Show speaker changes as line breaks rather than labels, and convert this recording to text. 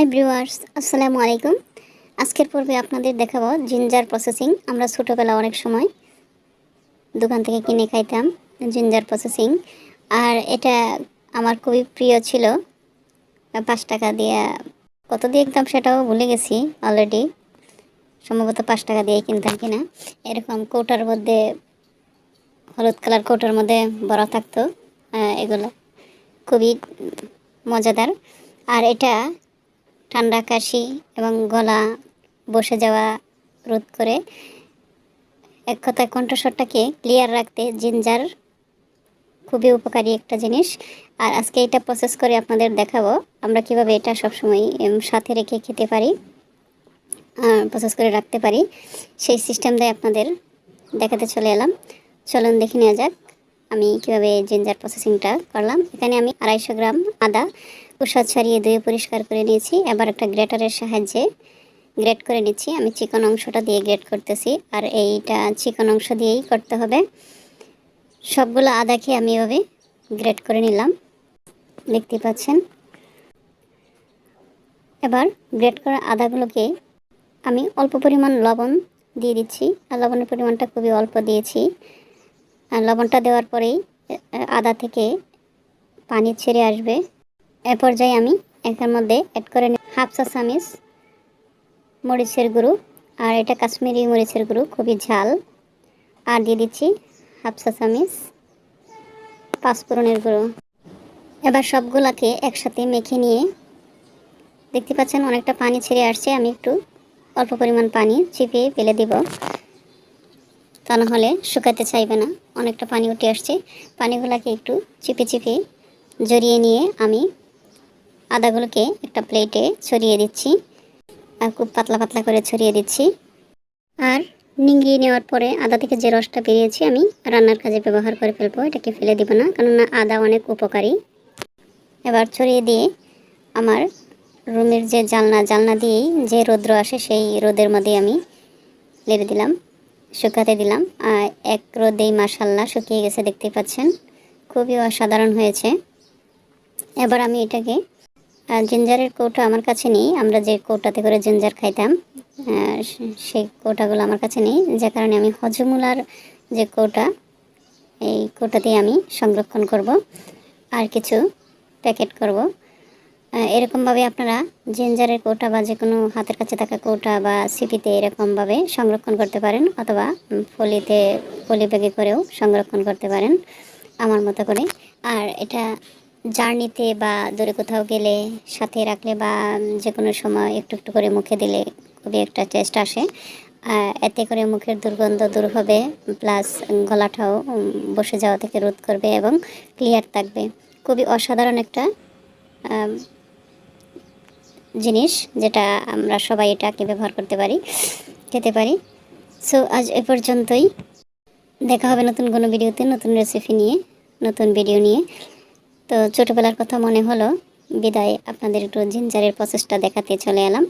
High ব্রিওয়ার্স আসসালামু আলাইকুম। আজকের পর্বে আপনাদের দেখাবো জিঞ্জার প্রসেসিং। আমরা ছোটোবেলা অনেক সময় দোকান থেকে কিনে খাইতাম জিঞ্জার প্রসেসিং। আর এটা আমার খুবই প্রিয় ছিল। পাঁচ টাকা দিয়ে, কত দিয়ে কিনতাম সেটাও ভুলে গেছি অলরেডি সম্ভবত পাঁচ টাকা দিয়ে কিনতাম কিনা। এরকম কৌটার মধ্যে, হলুদ কালার কৌটার মধ্যে বড়া থাকতো এগুলো। খুবই মজাদার। আর এটা ঠান্ডা কাশি এবং গলা বসে যাওয়া রোধ করে এক কথায় কণ্ঠস্বরটাকে ক্লিয়ার রাখতে জিঞ্জার খুবই উপকারী একটা জিনিস। আর আজকে এটা প্রসেস করে আপনাদের দেখাবো, আমরা কীভাবে এটা সবসময় সাথে রেখে খেতে পারি প্রসেস করে রাখতে পারি, সেই সিস্টেম দিয়ে আপনাদের দেখাতে চলে এলাম। চলুন দেখে নেওয়া যাক আমি কীভাবে জিঞ্জার প্রসেসিংটা করলাম। এখানে আমি আড়াইশো গ্রাম আদা কুসা ছাড়িয়ে ধুয়ে পরিষ্কার করে নিয়েছি। এবার একটা গ্রেটারের সাহায্যে গ্রেট করে নিচ্ছি। আমি চিকন অংশটা দিয়ে গ্রেট করতেছি। আর এইটা চিকন অংশ দিয়েই করতে হবে। সবগুলো আদাকে আমি এভাবে গ্রেট করে নিলাম। দেখতে পাচ্ছেন? এবার গ্রেট করা আদাগুলোকে আমি অল্প পরিমাণ লবণ দিয়ে দিচ্ছি। আর লবণের পরিমাণটা খুবই অল্প দিয়েছি। আর লবণটা দেওয়ার পরেই আদা থেকে পানি ছেড়ে আসবে। এ পর্যায়ে আমি এখার মধ্যে অ্যাড করে নিই হাফ চা চামিচ মরিচের গুঁড়ো, আর এটা কাশ্মীরি মরিচের গুঁড়ো, খুবই ঝাল। আর দিয়ে দিচ্ছি হাফ চা চামিচ পাঁচফোড়নের গুঁড়ো। এবার সবগুলাকে একসাথে মেখে নিয়ে, দেখতে পাচ্ছেন অনেকটা পানি ছেড়ে আসছে, আমি একটু অল্প পরিমাণ পানি চিপিয়ে ফেলে দিব। তা না হলে শুকাতে চাইবে না, অনেকটা পানি উঠে আসছে। পানিগুলোকে একটু চিপে চিপে জড়িয়ে নিয়ে আমি আদাগুলোকে একটা প্লেটে ছড়িয়ে দিচ্ছি। আর খুব পাতলা পাতলা করে ছড়িয়ে দিচ্ছি। আর নিংড়িয়ে নেওয়ার পরে আদা থেকে যে রসটা বেরিয়েছে, আমি রান্নার কাজে ব্যবহার করে ফেলব। এটাকে ফেলে দিব না, কেননা আদা অনেক উপকারী। এবার ছড়িয়ে দিয়ে আমার রুমের যে জালনা জালনা দিয়েই যে রৌদ্র আসে, সেই রোদের মধ্যে আমি লেড়ে দিলাম, শুকাতে দিলাম। আর এক রোদেই মাসাল্লাহ শুকিয়ে গেছে দেখতে পাচ্ছেন। খুবই অসাধারণ হয়েছে। এবার আমি এটাকে জিঞ্জারের কৌটা আমার কাছে নেই। আমরা যে কৌটাতে করে জিঞ্জার খাইতাম সেই কৌটাগুলো আমার কাছে নেই। যে কারণে আমি হজমুলার যে কৌটা, এই কৌটাতেই আমি সংরক্ষণ করব আর কিছু প্যাকেট করব। এরকমভাবে আপনারা জিঞ্জারের কৌটা বা যে কোনো হাতের কাছে থাকা কৌটা বা সিপিতে এরকমভাবে সংরক্ষণ করতে পারেন অথবা ফলিতে ফলি ব্যাগে করেও সংরক্ষণ করতে পারেন, আমার মতো করে। আর এটা জার্নিতে বা দূরে কোথাও গেলে সাথে রাখলে বা যে কোনো সময় একটু একটু করে মুখে দিলে খুবই একটা টেস্ট আসে। এতে করে মুখের দুর্গন্ধ দূর হবে, প্লাস গলাটাও বসে যাওয়া থেকে রোধ করবে এবং ক্লিয়ার থাকবে। খুবই অসাধারণ একটা জিনিস যেটা আমরা সবাই এটাকে ব্যবহার করতে পারি, খেতে পারি। সো, আজ এ পর্যন্তই। দেখা হবে নতুন কোনো ভিডিওতে, নতুন রেসিপি নিয়ে, নতুন ভিডিও নিয়ে। তো ছোটোবেলার কথা মনে হলো। বিদায় আপনাদের একটু জিঞ্জারের প্রচেষ্টা দেখাতে চলে এলাম।